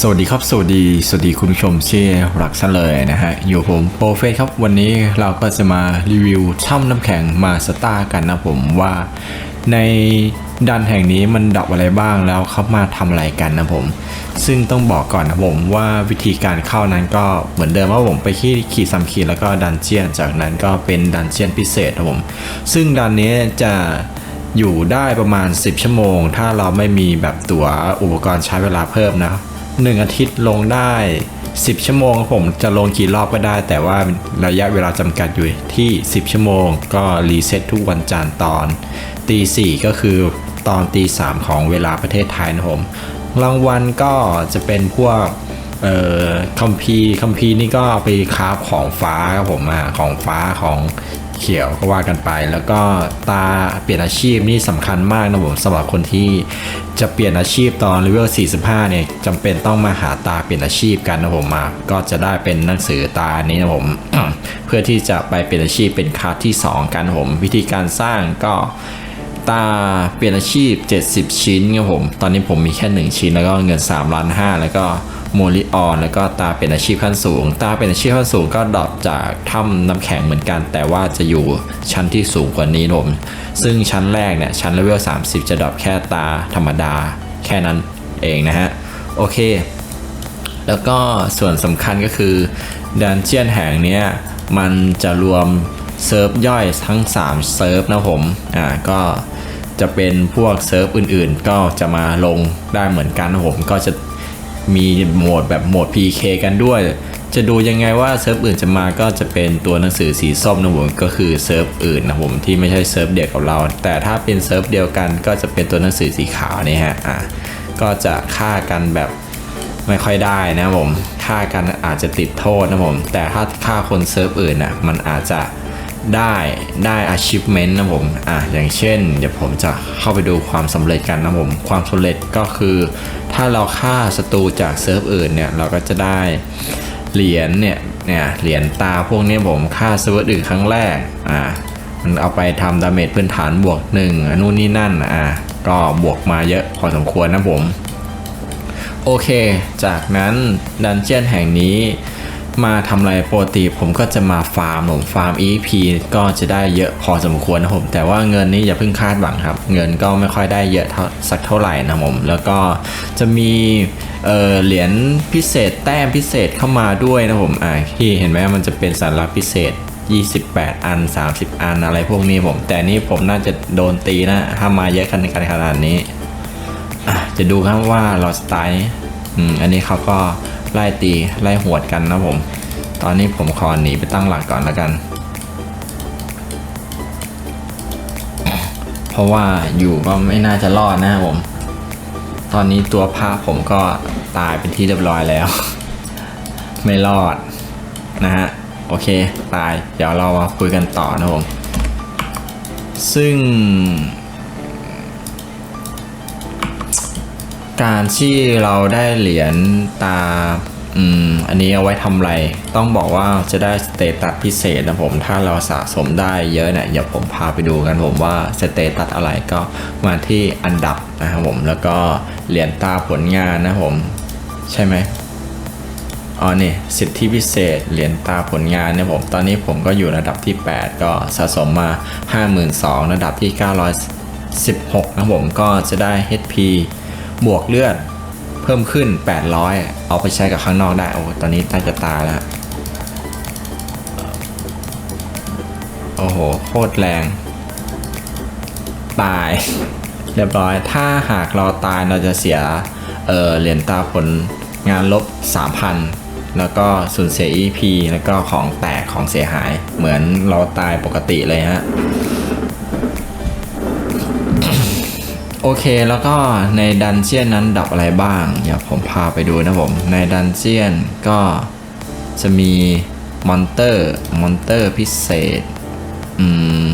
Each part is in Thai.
สวัสดีครับ สวัสดี สวัสดีคุณผู้ชมที่รักซะเลยนะฮะ อยู่ผมโปรเฟสครับ วันนี้เราก็จะมารีวิวถ้ำน้ำแข็งมาสตาร์กันนะผมว่าในดันแห่งนี้มันดับอะไรบ้างแล้วเขามาทำอะไรกันนะผม ซึ่งต้องบอกก่อนนะผมว่าวิธีการเข้านั้นก็เหมือนเดิมว่าผมไปที่ขีดซัมคีแล้วก็ดันเจียน จากนั้นก็เป็นดันเจียนพิเศษนะผม ซึ่งดันนี้จะอยู่ได้ประมาณ 10 ชั่วโมง ถ้าเราไม่มีแบบตั๋วอุปกรณ์ใช้เวลาเพิ่มนะ หนึ่งอาทิตย์ลงได้ 10 ชั่วโมงผมจะลงกี่รอบก็ได้ แต่ว่าระยะเวลาจำกัดอยู่ที่ 10 ชั่วโมง ก็รีเซ็ตทุกวันจันทร์ตอนตีสี่ก็คือตอนตีสามของเวลาประเทศไทยนะผมรางวัลก็จะเป็นพวกเอ่อคัมภีร์คัมภีร์นี่ก็ไปคราฟของฟ้าครับผมอะของฟ้าของ เขียวก็ว่ากันไป แล้วก็ตาเปลี่ยนอาชีพนี่สำคัญมากนะผมสำหรับคนที่จะเปลี่ยนอาชีพตอนเลเวล45 เนี่ยจำเป็นต้องมาหาตาเปลี่ยนอาชีพกันนะผมมา ก็จะได้เป็นหนังสือตานี้นะผม เพื่อที่จะไปเปลี่ยนอาชีพเป็นคาที่ 2 กันผม วิธีการสร้างก็ ตาเปลี่ยนอาชีพ 70 ชิ้นครับผม ตอนนี้ผมมีแค่ 1 ชิ้นแล้วก็เงิน3ล้าน5แล้วก็โมลิออน แล้วก็ตาเป็นอาชีพขั้นสูง ตาเป็นอาชีพขั้นสูงก็ดรอปจากถ้ำน้ำแข็งเหมือนกัน แต่ว่าจะอยู่ชั้นที่สูงกว่านี้ผมซึ่งชั้นแรกเนี่ยชั้นเลเวล30 จะดรอปแค่ตาธรรมดา แค่นั้นเองนะฮะโอเค แล้วก็ส่วนสำคัญก็คือดันเจียนแห่งนี้มันจะรวม เซิร์ฟย่อยทั้ง 3 เซิร์ฟนะผมอ่าก็จะเป็นพวกเซิร์ฟอื่นๆ ก็จะมาลงได้เหมือนกันนะผมก็จะมีโหมดแบบโหมด PK กันด้วย จะดูยังไงว่าเซิร์ฟอื่นจะมาก็จะเป็นตัวหนังสือสีส้มนะผมก็คือเซิร์ฟอื่นนะผมที่ไม่ใช่เซิร์ฟเดียวกับเรา แต่ถ้าเป็นเซิร์ฟเดียวกันก็จะเป็นตัวหนังสือสีขาวนี่ฮะอ่าก็จะฆ่ากันแบบไม่ค่อยได้นะผมฆ่ากันอาจจะติดโทษนะผมแต่ถ้าฆ่าคนเซิร์ฟอื่นน่ะมันอาจจะ ได้ได้ achievement นะผม อะอย่างเช่น เดี๋ยวผมจะเข้าไปดูความสำเร็จกันนะผม ความสำเร็จก็คือ ถ้าเราฆ่าศัตรูจากเซิร์ฟอื่นเนี่ย เราก็จะได้เหรียญเนี่ย เนี่ย เหรียญตาพวกนี้ผมฆ่าเซิร์ฟอื่นครั้งแรก อะมันเอาไปทำดาเมจพื้นฐานบวกหนึ่งนนู่นนี่นั่น อะก็บวกมาเยอะพอสมควรนะผม โอเค จากนั้นดันเจียนแห่งนี้ มาทำอะไรปกติผมก็จะมาฟาร์มผมฟาร์ม EP ก็จะได้เยอะพอสมควรนะผม แต่ว่าเงินนี้อย่าเพิ่งคาดหวังครับ เงินก็ไม่ค่อยได้เยอะเท่าสักเท่าไหร่นะผม แล้วก็จะมีเเหรียญพิเศษแต้มพิเศษเข้ามาด้วยนะผมอ่าที่เห็นไหมมันจะเป็นสัญลักษณ์พิเศษ 28 อัน 30 อันอะไรพวกนี้ผม แต่นี่ผมน่าจะโดนตีนะถ้ามาเยอะขนาดขนาดนี้จะดูครับว่าเราสไตล์อืมอันนี้เขาก็ ไล่ตีไล่หวดกันนะผม ตอนนี้ผมขอหนีไปตั้งหลักก่อนแล้วกัน เพราะว่าอยู่ก็ไม่น่าจะรอดนะครับผม ตอนนี้ตัวภาพผมก็ตายเป็นที่เรียบร้อยแล้ว ไม่รอดนะฮะโอเคตาย เดี๋ยวเรามาคุยกันต่อนะผม ซึ่ง การที่เราได้เหรียญตาอืมอันนี้เอาไว้ทำอะไร ต้องบอกว่าจะได้สเตตัสพิเศษนะผม ถ้าเราสะสมได้เยอะเนี่ยเดี๋ยวผมพาไปดูกันผมว่าสเตตัสอะไรก็มาที่อันดับนะครับผม แล้วก็เหรียญตาผลงานนะผม ใช่ไหมอ๋อนี่สิทธิพิเศษเหรียญตาผลงานเนี่ยผม ตอนนี้ผมก็อยู่ระดับที่ 8 ก็สะสมมา 52,000ระดับที่ 916นะผมก็จะได้ HP บวกเลือดเพิ่มขึ้น 800 เอาไปใช้กับข้างนอกได้ โอ้ ตอนนี้ใกล้จะตายแล้ว โอ้โห โคตรแรง ตาย เรียบร้อย ถ้าหากเราตายเราจะเสีย เออเหรียญตาผลงานลบ 3,000 แล้วก็สูญเสีย EP แล้วก็ของแตกของเสียหาย เหมือนเราตายปกติเลยฮะ โอเคแล้วก็ในดันเจียนนั้นดับอะไรบ้างเดี๋ยวผมพาไปดูนะผมในดันเจียนก็จะมีมอนเตอร์มอนเตอร์พิเศษอืม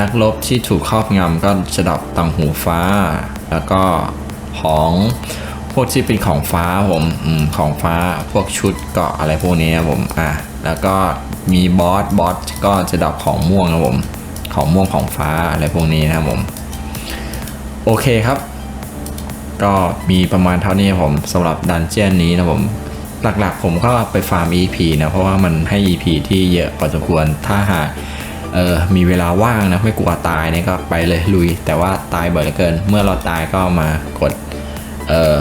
นักรบที่ถูกครอบงำก็จะดับตังหูฟ้า แล้วก็ของพวกที่เป็นของฟ้าผมอมของฟ้าพวกชุดเกาะอะไรพวกนี้ครับผมอะแล้วก็มีบอสบอสก็จะดับของม่วงนะผมของม่วงของฟ้าอะไรพวกนี้นะผม โอเคครับ ก็มีประมาณเท่านี้ผมสำหรับดันเจียนนี้นะผม หลักๆผมก็ไปฟาร์ม EP นะเพราะว่ามันให้ EP ที่เยอะพอสมควรถ้าหากเออมีเวลาว่างนะไม่กลัวตายเนี่ยก็ไปเลยลุย แต่ว่าตายบ่อยเหลือเกิน เมื่อเราตายก็มากดเออ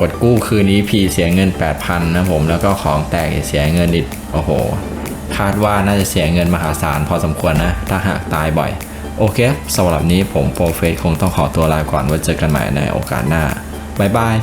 กดกู้คืน EP เสียเงิน 8,000 นะผมแล้วก็ของแตกเสียเงินอีกโอ้โห คาดว่าน่าจะเสียเงินมหาศาลพอสมควรนะ ถ้าหากตายบ่อย โอเคสำหรับนี้ผมโปรเฟสคงต้องขอตัวลาก่อนไว้เจอกันใหม่ในโอกาสหน้า บ๊ายบาย